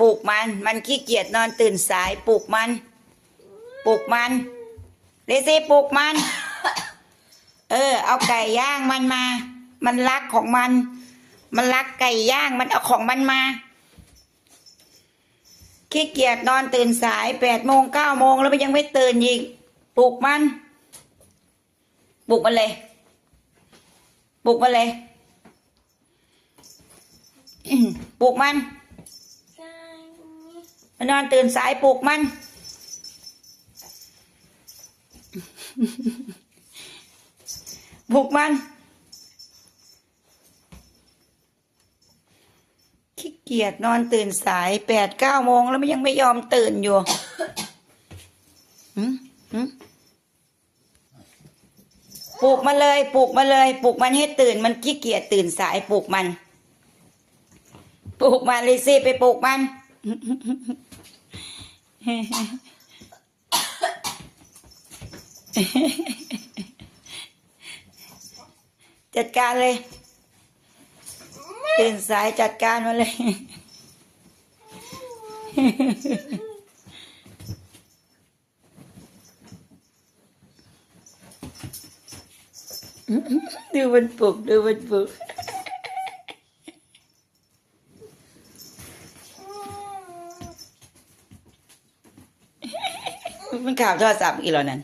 ปลุกมัน มันขี้เกียจนอนตื่นสายปลุกมัน ปลุกมันเลซี่ปลุกมัน เออ เอาไก่ย่างมันมา มันรักของมัน มันรักไก่ย่างมันเอาของมันมา ขี้เกียจนอนตื่นสายแปดโมงเก้าโมงแล้วมันยังไม่ตื่นอีกปลุกมันปลุกมันเลยปลุกมันเลยปลุกมัน มันนอนตื่นสายปลุกมัน ปลุกมัน ขี้เกียจนอนตื่นสายแปดเก้าโมงแล้วมันยังไม่ยอมตื่นอยู่หืมหืมปลุกมันเลยปลุกมันเลยปลุกมันให้ตื่นมันขี้เกียจตื่นสายปลุกมันปลุกมันเลยสิไปปลุกมัน จัดการเลยตื่นสายจัดการมาเลยดูมันปลุก มันปลุกมันข่าวโทรศัพท์อีหล้วนั่น